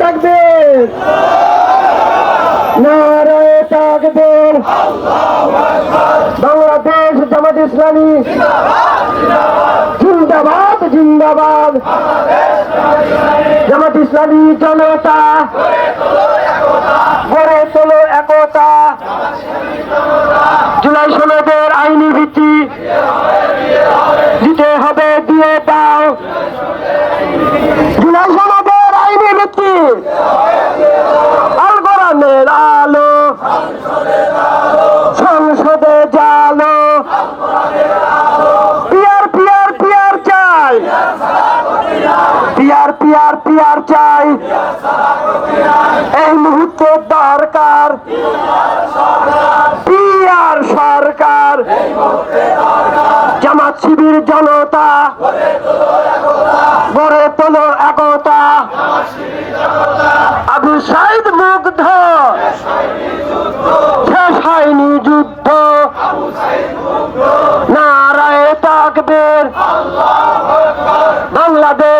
থাকবে। নারায়ে তাকবীর। বাংলাদেশ জামাত ইসলামী। জিন্দাবাদ জিন্দাবাদ। জামাত ইসলামী জনতা গড়ে তোলো একতা জুলাই সনদের আইনি ভিত্তি দিতে হবে দিয়ে দাও জুলাই সনদের আইনি ভিত্তি আল কোরআনের আলো সংসদে জালো পিয়ার পিয়ার পিয়ার চাই পিয়ার চাই। এই মুহূর্তে দরকার পিয়ার সরকার। জামাত শিবির জনতা, গড়ে তোলো একতা। আবু সাইদ মুগ্ধ, শেষ হয়নি যুদ্ধ। নারায় তাকবীর। বাংলাদেশ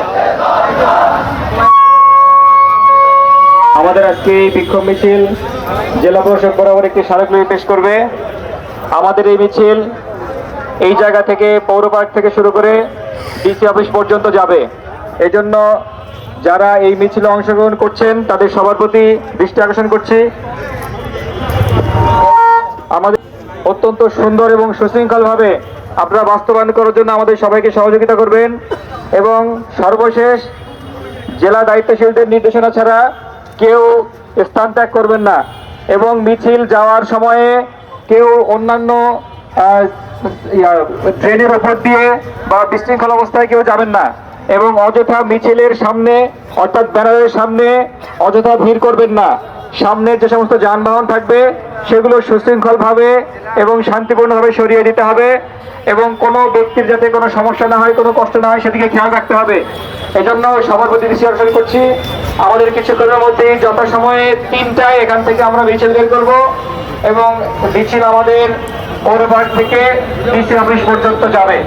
এই বিক্ষোভ মিছিল, জেলা প্রশাসক বরাবর একটি স্মারকলিপি পেশ করবে। আমাদের এই মিছিল এই জায়গা থেকে পৌর পার্ক থেকে শুরু করে ডিসি অফিস পর্যন্ত যাবে। এজন্য যারা এই মিছিলে অংশগ্রহণ করছেন, তাদের সবার প্রতি দৃষ্টি আকর্ষণ করছি। আমাদের অত্যন্ত সুন্দর এবং সুশৃঙ্খলভাবে আপনারা বাস্তবায়ন করার জন্য আমাদের সবাইকে সহযোগিতা করবেন এবং সর্বশেষ জেলা দায়িত্বশীলদের নির্দেশনা ছাড়া কেউ স্থান ত্যাগ করবেন না এবং মিছিল যাওয়ার সময়ে কেউ অন্যান্য ট্রেনের ওপর দিয়ে বা বিশৃঙ্খল অবস্থায় কেউ যাবেন না এবং অযথা মিছিলের সামনে অর্থাৎ ব্যানারের সামনে অযথা ভিড় করবেন না সামনে যে সমস্ত যানবাহন থাকবে সেগুলো সুশৃঙ্খলভাবে এবং শান্তিপূর্ণভাবে সরিয়ে দিতে হবে এবং কোনো ব্যক্তির যাতে কোনো সমস্যা না হয় কোনো কষ্ট না হয় সেদিকে খেয়াল রাখতে হবে এজন্য সবার প্রতি দৃষ্টি করছি আমাদের কিছুক্ষণের মধ্যে যথাসময়ে তিনটায় এখান থেকে আমরা মিছিল বের করব এবং মিছিল আমাদের পৌরপাড় থেকে ডিসি অফিস পর্যন্ত যাবে।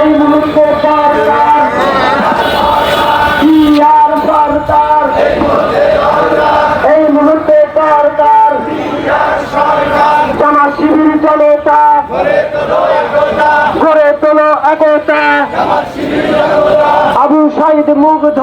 এই মুহূর্তে আগতা। আবু সাইদ মুগ্ধ।